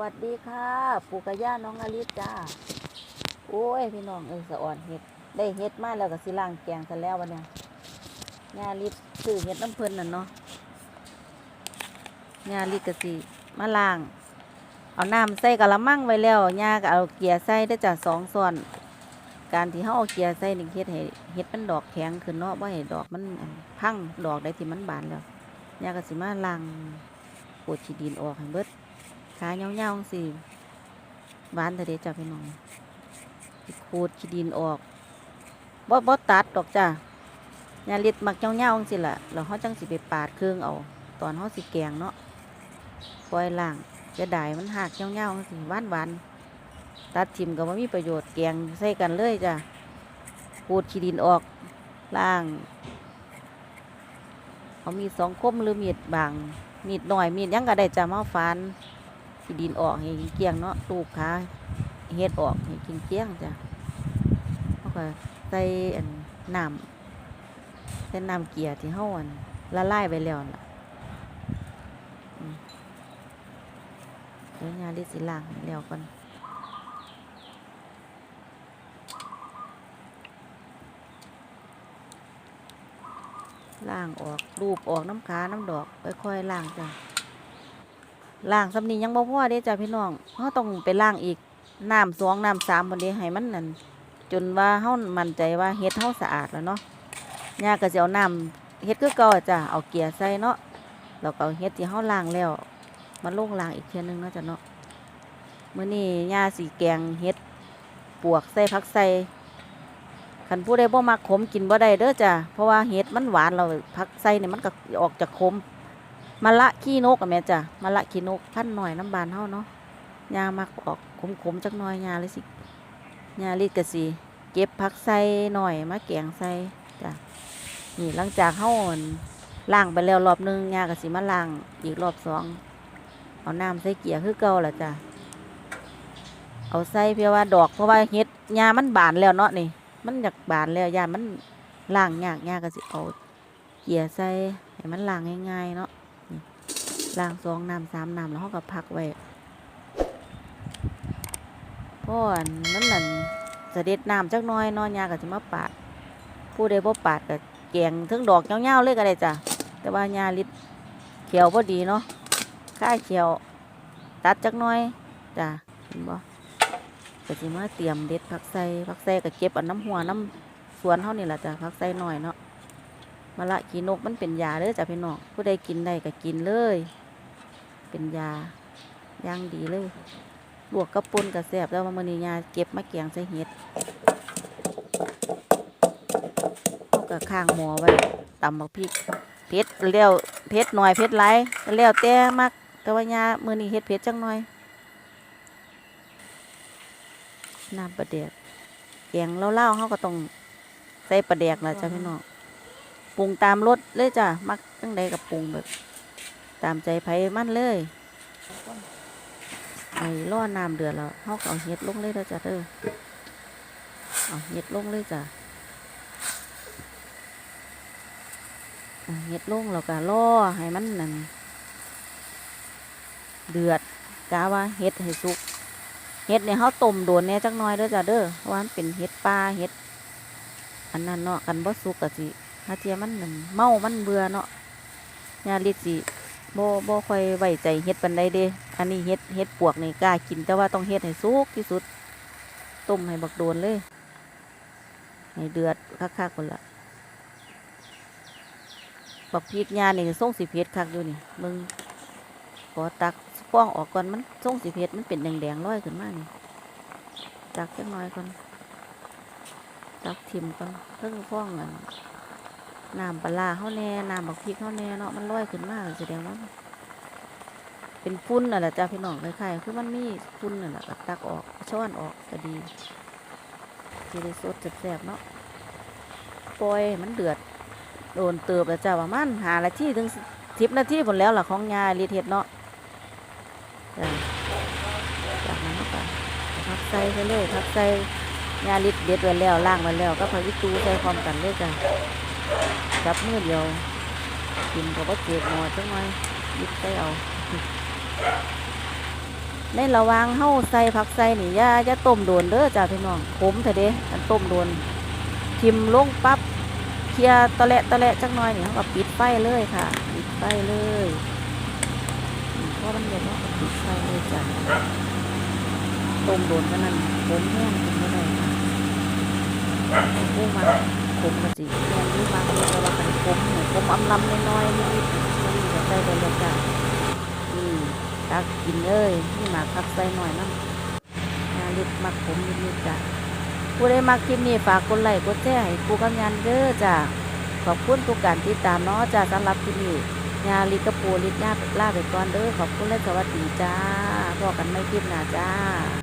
วัสดีค่ะปู่กระย่าน้องอลิศจ้า โอ้ย พี่น้องเอ้ยสะอ่อนเห็ด ได้เห็ดมาแล้วก็สิล่างแกงซะแล้ววันเนี้ยงาลิศซื้อเห็ดน้ำเพลินน่ะเนาะงาลิศก็สิมาล่าง เอาน้ำใส่กะละมังไว้แล้วยาก็เอาเกลียใส่ได้จ้ะสองส่วน การที่เฮาเอาเกลียใส่หนี่งเฮ็ดให้เฮ็ดมันดอกแข็งขึ้นเนาะบ่ให้ดอกมันพังดอกได้ที่มันบานแล้วยาก็สิมาล้างปวดขี้ดินออกให้เบิด ขาเงาๆสิบานแต่เดจ้ะพี่น้องขูดขี้ดินออกบ่บ่ตัดดอกจ้ะยาลิดมักเงาๆสิล่ะแล้วเฮาจังสิไปปาดเครื่องเอา ตอนเฮาสิแกงเนาะปล่อยล่างจะได้มันหักเงาๆสิหวานหวานตัดทิมก็บ่มีประโยชน์แกงใส่กันเลยจ้ะขูดขี้ดินออกล่างเขามีสองคมหรือมีดบางมีดหน่อยมีดยังก็ได้จะมาฟัน ขี้ดินออกให้เกี้ยงเนาะตูบขาเฮ็ดออกให้กินเกี้ยงจ้ะเขาก็ใส่อันน้ำใส่น้ำเกลียที่เฮาอันละลายไปแล้วล่ะเดี๋ยวยาลิสิล้างแล้วก่อนล้างออกรูปออกน้ำขาน้ำดอกค่อยๆล้างจ้ะ ล้างสำนียังบ่พอเด้จ้ะพี่น้องเฮาต้องไปล้างอีกน้ำสองน้ำสามบนนี้ให้มันนั่นจนว่าเฮามั่นใจว่าเฮ็ดเฮาสะอาดแล้วเนาะย่าก็สิเอาน้ำเฮ็ดคือเก่าจ้ะเอาเกลียใส่เนาะแล้วก็เฮ็ดที่เฮาล้างแล้วมาลงล้างอีกเทื่นึงเนาะจ้ะเนาะมื้อนี้ย่าสิแกงเฮ็ดปวกใส่ผักใส่คันผู้ใดบ่มักขมกินบ่ได้เด้อจ้ะเพราะว่าเฮ็ดมันหวานเราผักใส่เนี่ยมันก็ออกจากขม มะละขี้นกอะแม่จ้ะมะละขี้นกพันหน่อยน้ำบานเฮาเนาะยามักออกขมๆจักหน่อยยาเลยสิยาลิดกะสิเก็บผักใส่หน่อยมาแกงใส่จ้ะนี่หลังจากเฮาอั่นล้างไปแล้วรอบหนึงยากะสิมาล้างอีกรอบสองเอาน้ำใส่เกียร์คือเก่าล่ะจ้ะเอาใส่เพื่อว่าดอกเพราะว่าเฮ็ดยามันบานแล้วเนาะนี่ มันอยากบานแล้วยามันล้างยากยากก็สิเอาเกียร์ใส่ให้มันล้างง่ายๆเนาะ ล้างสองน้ำสามน้ำแล้วเขาก็พักไว้พราะอันนั้นนั่นเสด็จน้ำจักน้อยนอนยาก็จะมาปาดผู้ใดบ่ปาดก็แกงทั้งดอกเงาๆเลยก็ได้จ้ะแต่ว่ายาลิดเขียวพอดีเนาะค่าเขียว ตัดจักน้อยจ้ะเห็นบ่ก็สิมาเตรียมเด็ดผักใส่ผักใส่ก็เก็บอาน้ำหัวน้ำสวนเท่านี่แหละจ้ะผักใส่หน่อยเนาะมะละขีนกมันเป็นยาเด้อจ้ะพี่น้องผู้ใดกินได้ก็กินเลย เป็นยาย่างดีเลยลวกกระปุนกระแสบแล้วมื้อนียาเก็บมาแกงใส่เห็ดเอากระข้างหมอไว้ตำบักพริกเผ็ดแล้วเผ็ดหน่อยเผ็ดหลายก็แล้วแต่มักแต่ว่ายามือนีเฮ็ดเผ็ดจังหน่อยน้ำปลาแดกแกงเล่าๆเฮาก็ต้องใส่ปลาแดกละจ้ะพี่น้องปรุงตามรสเลยจ้ะมักตั้งใดกับปรุงแบบ ตามใจไผมั่นเลยไอ้ล่อน้ำเดือดแล้วเขาเอาเห็ดลงเลยเด้อจ้ะเด้อเอาเห็ดลงเลยจ้ะเอาเห็ดลงแล้วก็ล่อให้มันนั่นเดือดกาว่าเห็ดให้สุกเห็ดเนี่ยเขาต้มโดนเนี่ยจักหน้อยเด้อจ้ะเด้อเพราะว่ามันเป็นเห็ดปลาเห็ด อันนั้นเนาะกันบ่สุกก็สิถ้าเทียมันนั่นเมามันเบื่อเนาะยาลิสิ บ่บ่ค่อยไว้ใจเฮ็ดปานใดเด้ อันนี้เฮ็ดเฮ็ดปวกนี่กล้ากินแต่ว่าต้องเฮ็ดให้สุกที่สุด ต้มให้บักโดนเลย ให้เดือดคักๆคนละบักพริกยานี่ส่งสิเผ็ดคักอยู่นี่มึงขอตักฟ้องออกก่อนมันส่งสิเผ็ดมันเป็นแดงๆลอยขึ้นมานี่ตักจักหน่อยก่อนตักทิมก่อนเพิ่งฟ้องอัน น้ำปลาร้าเขาแน่น้ำบักพริกเขาแน่เนาะมันลอยขึ้นมากแสดงว่าเป็นฟุ้นน่ะแหละจ้าพี่น้องคล้ายๆคือมันมีฟุ้นน่ะแหละก็ตักออกช้อนออกก็ดีจะได้สดแซ่บๆเนาะปล่อยมันเดือดโดนเติบแล้วจ้าว่ามันหาละที่ถึงทิปนาทีผลแล้วล่ะของยาลีเทศเนาะจากนั้นก็พักใส่ไปเลยพักใส่ยาลิดเด็ดไว้แล้วล่างไว้แล้ว ก็พอวิตูใส่พร้อมกันเลยจ้ะ จับมือเดียว กินกับว่าเจ็บหมอจังหน่อยยิบใส่เอา ในระว่างเฮาใส่ผักใส่นี่ย่าย่าต้มโดนเด้อจ้าพี่น้องขมเถอะเด้อันต้มโดนทิมลงปั๊บเคลียตะและตะและจักหน่อยนี่เฮาก็ปิดไฟเลยค่ะ ปิดไฟเลยอืมพอมันเย็นเฮาก็ปิดไฟเลยจ้ะต้มโดนกันนั่นขมแห้งกินบ่ได้ค่ะผู้มาขมก็สิแม่นอยู่บางทีแต่ว่าคันขมเนี่ยขมอำลำน้อยๆนิดๆก็มีก็ใส่ได้แล้วจ้ะอืมตักกินเลยนี่หมากคักใส่หน่อยน้ำงาลิดมักผมนิดๆจ้ะผู้ใดมักคลิปนี้ฝากกดไลค์กดแชร์ให้กูกำยันเด้อจ้ะขอบคุณทุกการติดตามเนาะจ้ะสำหรับคลิปนี้งาลิกับปูลิดญาลาไปก่อนเด้อขอบคุณและสวัสดีจ้าพบกันไม่คลิปหน้าจ้า